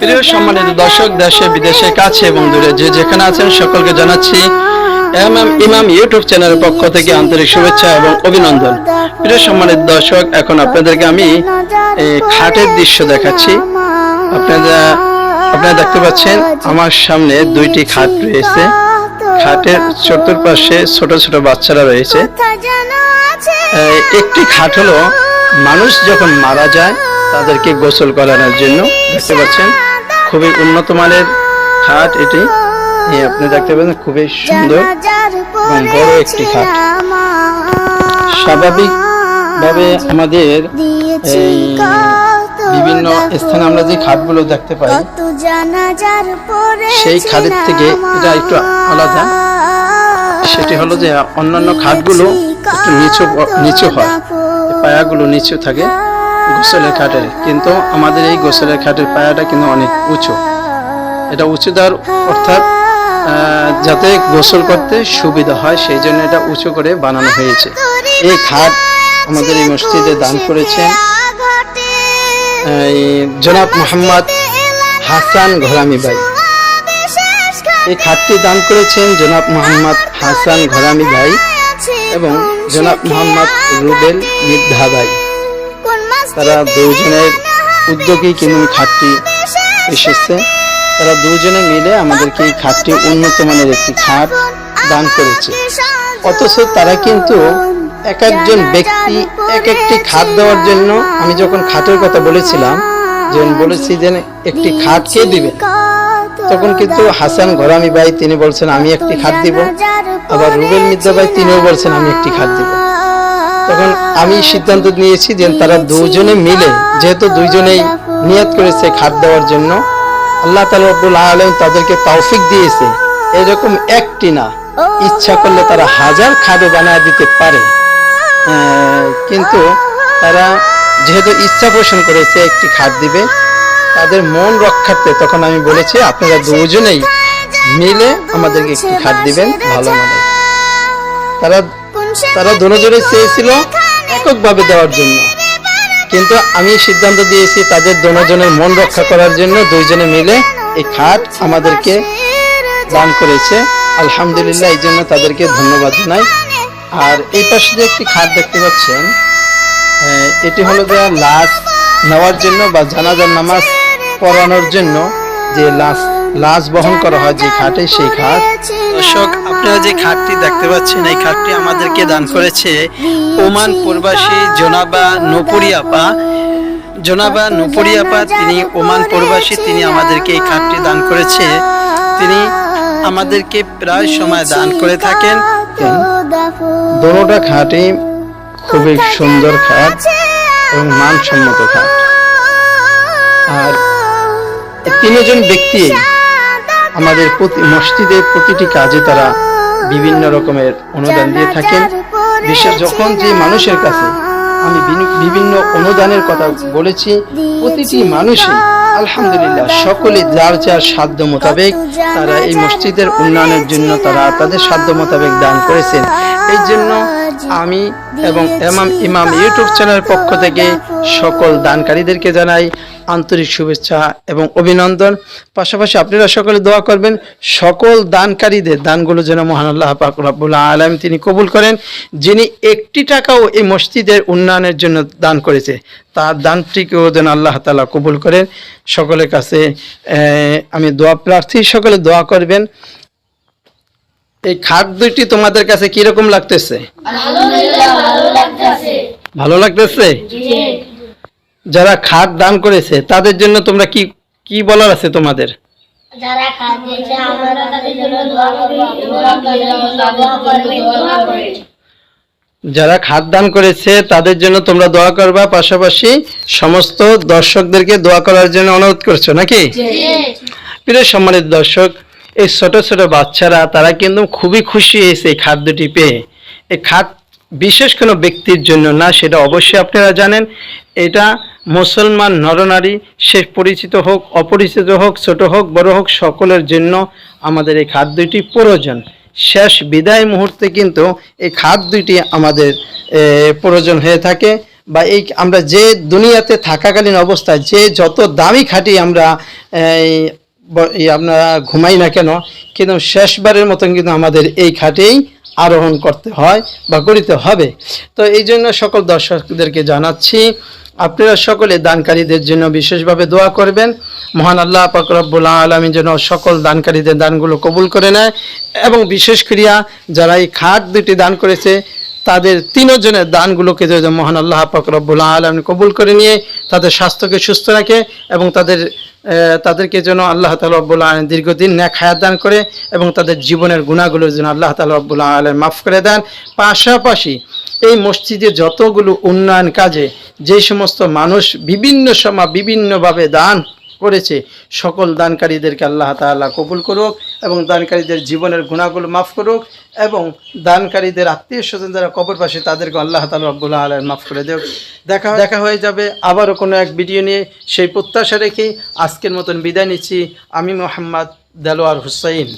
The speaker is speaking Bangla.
প্রিয় সম্মানিত দর্শক দেশে বিদেশে কাছে এবং দূরে যে যেখানে আছেন সকলকে জানাচ্ছি এম এম ইমাম ইউটিউব চ্যানেলের পক্ষ থেকে আন্তরিক শুভেচ্ছা এবং অভিনন্দন। প্রিয় সম্মানিত দর্শক এখন আপনাদেরকে আমি এই খাটের দৃশ্য দেখাচ্ছি। আপনারা আপনারা দেখতে পাচ্ছেন আমার সামনে দুইটি খাট রয়েছে। খাটের চতুর্পাশে ছোট ছোট বাচ্চারা রয়েছে। একটি খাট হলো মানুষ যখন মারা যায় তাদেরকে গোসল করানোর জন্য, দেখতে পাচ্ছেন? খুবই উন্নত মানের খাট এটি। আপনি দেখতে পাচ্ছেন, খুবই সুন্দর এবং বড় একটি খাট। স্বাভাবিক ভাবে আমাদের এই বিভিন্ন স্থানে আমরা যে খাটগুলো দেখতে পাই, সেই খাটের থেকে এটা একটু আলাদা। সেটি হলো যে অন্যান্য খাটগুলো একটু নিচু নিচু হয়, পায়াগুলো নিচু থাকে। গোসলের খাটের। কিন্তু আমাদের এই গোসলের খাটের পায়াটা কিন্তু অনেক উঁচু। এটা উঁচু দেওয়ার অর্থাৎ যাতে গোসল করতে সুবিধা হয়, সেই জন্য এটা উঁচু করে বানানো হয়েছে। এই খাট আমাদের এই মসজিদে দান করেছেন জনাব মোহাম্মদ হাসান ঘরামি ভাই। এই খাটটি দান করেছেন জনাব মোহাম্মদ হাসান ঘরামি ভাই এবং জনাব মোহাম্মদ রুবেল মিদ্ধা ভাই। তারা দুজনের উদ্যোগেই কিন্তু খাটটি এসেছে। তারা দুজনে মিলে আমাদেরকে এই খাটটি উন্নত মানের একটি খাট দান করেছে। অথচ তারা কিন্তু এক একজন ব্যক্তি এক একটি খাট দেওয়ার জন্য আমি যখন খাটের কথা বলেছিলাম, যখন বলেছি যে একটি খাট কে দিবে, তখন কিন্তু হাসান ঘরামি ভাই তিনি বলছেন, আমি একটি খাট দিব। আবার রুবেল মির্জা ভাই তিনিও বলছেন, আমি একটি খাট দিব। তখন আমি সিদ্ধান্ত নিয়েছি যে তারা দুজনে মিলে, যেহেতু দুইজনেই নিয়ত করেছে খাদ দেওয়ার জন্য, আল্লাহ তালা আব্দুল আলম তাদেরকে তৌফিক দিয়েছে। এরকম একটি না, ইচ্ছা করলে তারা হাজার খাটও বানায় দিতে পারে। কিন্তু তারা যেহেতু ইচ্ছা পোষণ করেছে একটি খাদ দিবে, তাদের মন রক্ষার্থে তখন আমি বলেছি, আপনারা দুজনেই মিলে আমাদেরকে একটি খাট দিবেন, ভালো মানের। তারা তারা দুজনে চেয়েছিল এককভাবে দেওয়ার জন্য। কিন্তু আমি সিদ্ধান্ত দিয়েছি তাদের দুজনের মন রক্ষা করার জন্য দুইজনে মিলে এই খাট আমাদেরকে দান করেছে। আলহামদুলিল্লাহ, এই জন্য তাদেরকে ধন্যবাদ জানাই। আর এই পাশে যে একটি খাট দেখতে পাচ্ছেন এটি হলো যে লাশ নেওয়ার জন্য বা জানাজার নামাজ পড়ানোর জন্য যে লাশ লাশ বহন করা হয় যে খাটে, সেই খাট। দর্শক আপনারা যে খাটটি দেখতে পাচ্ছেন, এই খাটটি আমাদেরকে দান করেছে ওমান প্রবাসী জোনাবা নুপুরি আপা জোনাবা নুপুরি আপা তিনি ওমান প্রবাসী, তিনি আমাদেরকে এই খাটটি দান করেছে। তিনি আমাদেরকে প্রায় সময় দান করে থাকেন। দোনোটা খাটই খুবই সুন্দর খাট এবং মানসম্মত খাট। আর তিনজন ব্যক্তি আমাদের প্রতি মসজিদের প্রতিটি কাজে তারা বিভিন্ন রকমের অনুদান দিয়ে থাকেন। বিশেষ যখন যে মানুষের কাছে আমি বিভিন্ন অনুদানের কথা বলেছি প্রতিটি মানুষই আলহামদুলিল্লাহ সকলে যার যার সাধ্য মোতাবেক তারা এই মসজিদের উন্নয়নের জন্য তারা তাদের সাধ্য মোতাবেক দান করেছেন। এই জন্য আমি এবং এমাম ইমাম ইউটিউব চ্যানেলের পক্ষ থেকে সকল দানকারীদেরকে জানাই আন্তরিক শুভেচ্ছা এবং অভিনন্দন। পাশাপাশি আপনারা সকলে দোয়া করবেন সকল দানকারীদের দানগুলো যেন মহান আল্লাহ পাক রব্বুল আলম তিনি কবুল করেন যিনি একটি টাকাও এই মসজিদের উন্নয়নের জন্য দান করেছে তার দানটিকেও যেন আল্লাহ তালা কবুল করেন। সকলের কাছে আমি দোয়া প্রার্থী সকলে দোয়া করবেন। এই খাট দুইটি তোমাদের কাছে কীরকম লাগতেছে? ভালো লাগতেছে। যারা খাট দান করেছে তাদের জন্য তোমরা কি কি বলার আছে তোমাদের? যারা খাদ্যেছে আমরা তাদের জন্য দোয়া করব দোয়া করবে দোয়া করবে যারা খাট দান করেছে তাদের জন্য তোমরা দোয়া করবা পাশাপাশি সমস্ত দর্শকদেরকে দোয়া করার জন্য অনুরোধ করছ নাকি? প্রিয় সম্মানিত দর্শক এই ছোট ছোট বাচ্চারা তারা কিন্তু খুবই খুশি হয়েছে এই খাদ্যটি পেয়ে। এই খাট বিশেষ কোনো ব্যক্তির জন্য না, সেটা অবশ্যই আপনারা জানেন। এটা মুসলমান নরনারী, সে পরিচিত হোক, অপরিচিত হোক, ছোট হোক, বড় হোক, সকলের জন্য আমাদের এই খাদ্যটি প্রয়োজন। শেষ বিদায় মুহূর্তে কিন্তু এই খাদ্যটি আমাদের প্রয়োজন হয়ে থাকে বা এই আমরা যে দুনিয়াতে থাকাকালীন অবস্থায় যে যত দামি খাটি আমরা আমরা ঘুমাই না কেন, কিন্তু শেষবারের মতন কিন্তু আমাদের এই খাটেই আরোহণ করতে হয় বা করিতে হবে। তো এই জন্য সকল দর্শকদেরকে জানাচ্ছি, আপনারা সকলে দানকারীদের জন্য বিশেষভাবে দোয়া করবেন। মহান আল্লাহ পাকরব্বুল আলমী যেন সকল দানকারীদের দানগুলো কবুল করে নেয় এবং বিশেষ করিয়া যারা এই খাট দুটি দান করেছে, তাদের তিনজনের দানগুলোকে মহান আল্লাহ পাকরব্বুল আলম কবুল করে নিয়ে তাদের স্বাস্থ্যকে সুস্থ রাখে এবং তাদের তাদেরকে যেন আল্লাহ তালা রব্বুল আলম দীর্ঘদিন ন্যাক হায়াত দান করে এবং তাদের জীবনের গুণাগুলো যেন আল্লাহ তালা রব্বুল আলম মাফ করে দেন। পাশাপাশি এই মসজিদে যতগুলো উন্নয়ন কাজে যে সমস্ত মানুষ বিভিন্ন সময় বিভিন্নভাবে দান করেছে। সকল দানকারীদেরকে আল্লাহ তাআলা কবুল করুক এবং দানকারীদের জীবনের গুণাগুলো মাফ করুক এবং দানকারীদের আত্মীয় স্বজন যারা কবর পাশে তাদেরকে আল্লাহ তালা রব্বুল্লাহ আলম মাফ করে দেব দেখা দেখা হয়ে যাবে আবারও কোনো এক ভিডিও নিয়ে। সেই প্রত্যাশা রেখে আজকের মতন বিদায় নিচ্ছি। আমি মোহাম্মদ দেলোয়ার হুসাইন।